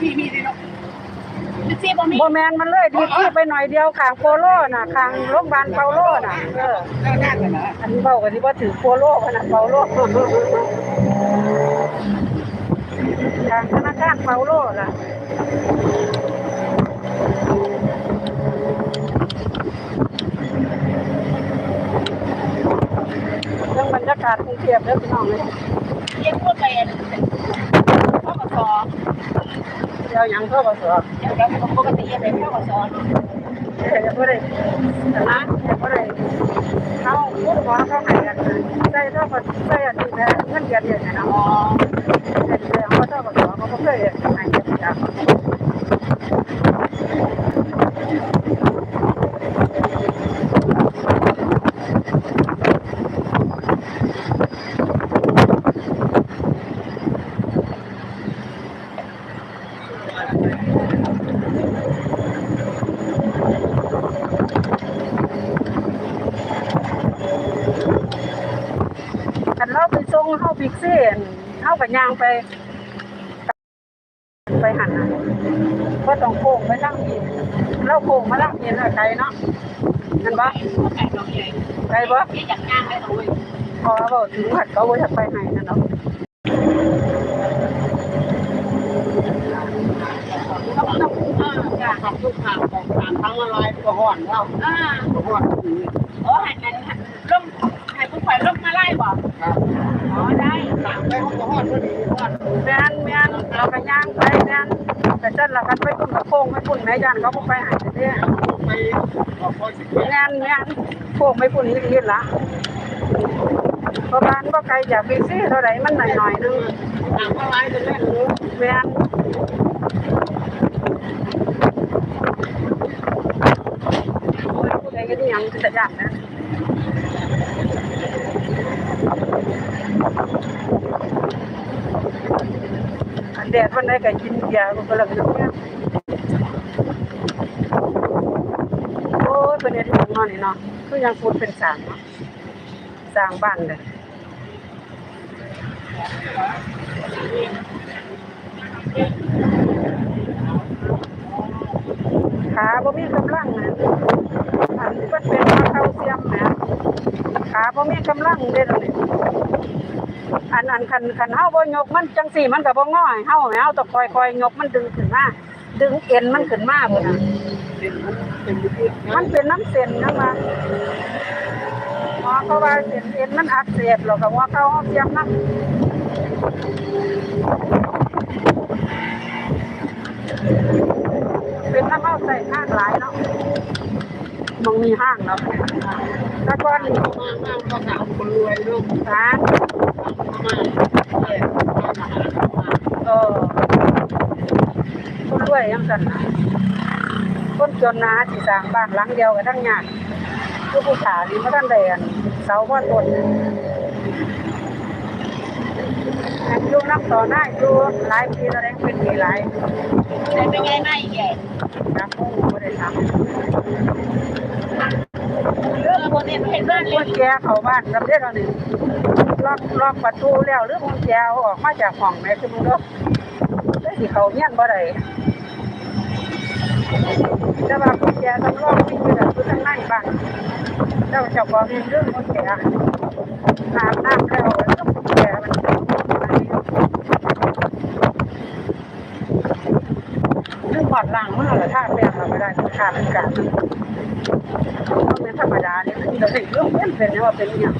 พี่มีเลยเนาะพี่ซีบ่มีบ่แมนมันเลยดีที่ไปหน่อยเดียวขางโปโลน่ะขางโรงพยาบาลเปาโลน่ะเออแล้วนั่นน่ะอันเบากันที่ว่าถือโปโลขนาดเปาโลทางธนาคารเปาโลล่ะเรื่องบรรยากาศกรุงเทพเด้อพี่น้องเลย เรียกว่าเป็นพ่อกสอ เดี๋ยวหยังเข้ามาสอบเดี๋ยวเราปกติเป็นพ่อกสอเดี๋ยวบ่ได้แต่ละเดี๋ยวบ่ได้เขาพูดว่าเขาให้กันใส่เท่ากับใส่อันนี้แหละเงินเดือนเดือนเนี่ยนะอ๋อแต่เดี๋ยวเขาเท่ากับเขาเขาบ่เคยให้กันจ้ะ ปิกเซ่นเฮาก็ย่างไป ไปหันนะก็ต้องโค้งไปทางนี้เราโค้งมาทางนี้น่ะไกลเนาะนั่นบ่ไก่ดอกใหญ่ไกลบ่ที่อยากย่างได้เลยพอเว้าถึงหัดเขาบ่อยากไปให้นั่นเนาะต้องต้องอ่าจ้ะขับลูกข่าวของทางทั้งอะไรก็ห่อนแล้วอ่าห่อนโอ้หันนั้นล่มให้ผู้ฝ่ายล่มมาไล่บ่ครับ อ๋อได้ไปเขาก็ห่อนพอดีหอนแม่นแม่นเราก็ย่างไปแม่นแต่จันเราก็ไปพุ่นกับโค้งไปพุ่นแม่ย่านเขาบ่ไปห้เด้อไปออกคอยสิแม่นแม่นโค้งไปพุ่นอีกๆละเพราะบ้านบ่ไกลจากพิกซี่เท่าใดมันหน่อยๆนึงต่างเท่าไรจะเล่นรู้แม่นโอ้ยผู้ใดก็นี่ยังจะยากนะ แดดวันไหนก็กินเบียร์ก็แล้วกันเนี่ยโอ้ยเป็นเฮ็ดให้นอนนี่เนาะคือยังพูดเป็นสร้างเนาะสร้างบ้านเลยขาบ่มีกำลังนะอันนี้มันเป็นว่าเข้าเสียมนะขาบ่มีกำลังเด้อนี่ อันอันคันคันเฮาบ่ยกมันจังสี่มันก็บ่ง้อยเฮาแมเฮาต้องค่อยๆยกมันดึงขึ้นมาดึงเอ็นมันขึ้นมาพุ่นน่ะมันเป็นน้ำเส้นนะว่าหมอเขาว่าเส้นเอ็นมันอักเสบแล้วก็ว่าเข้าห้องเสียมนะเป็นน้ำเมาใส่ห้างหลายเนาะมองมีห้างเนาะแล้วก็นี่มากมากก็ถามคนรวยลูกร้า มากเออ เออคน รวยยังกันนะคนจนนะที่สร้างบ้านหลังเดียวกับทั้งงานคือผู้ขานี่มาท่านใดอันเสาว่าต้นอันอยู่น้ำต่อหน้าอยู่หลายปีแล้วแรงเป็นปีหลายแต่เป็นไงไม่แย่จักคงไม่ได้ทำเรื่องโมเดลเห็นบ้านกุญแจเข้าบ้านกับเด็กเรานี่ล็อกล็อกประตูแล้วหรือกุญแจเอาออกมาจากห้องแม่คือมึงเด้อได้สิเขาเฮียนบ่ได้ แต่ว่ากุญแจต้องล็อกที่อยู่แต่คือข้างในบ้านเจ้าเจ้าของเรื่องกุญแจอาบน้ำแล้วเรื่องกุญแจมันเรื่องผ่อนหลังมันเหรอท่าแป้งเราไม่ได้ขาดอากาศมันเป็นธรรมดาเนี่ยมันจะเป็นเรื่องเป็นเป็นเนี่ยว่าเป็นเนี่ยง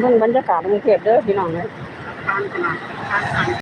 เบิ่งบรรยากาศกรุงเทพเด้อพี่น้องเนขนาดทาน